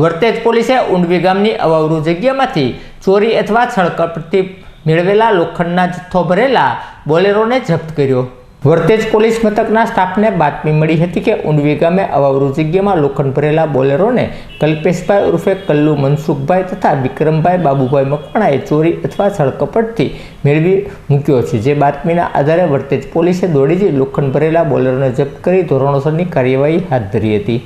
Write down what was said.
વર્તેજ પોલીસે ઊંડવી ગામની અવાવરુ જગ્યામાંથી ચોરી અથવા છળકપટથી મેળવેલા લોખંડના જથ્થો ભરેલા બોલેરોને જપ્ત કર્યો. વર્તેજ પોલીસ મથકના સ્ટાફને બાતમી મળી હતી કે ઊંડવી ગામે અવાવરુ જગ્યામાં લોખંડ ભરેલા બોલેરોને કલ્પેશભાઈ ઉર્ફે કલ્લુ મનસુખભાઈ તથા વિક્રમભાઈ બાબુભાઈ મકવાણાએ ચોરી અથવા છળકપટથી મેળવી મૂક્યો છે. જે બાતમીના આધારે વર્તેજ પોલીસે દોડી જઈ લોખંડ ભરેલા બોલેરોને જપ્ત કરી ધોરણોસરની કાર્યવાહી હાથ ધરી હતી.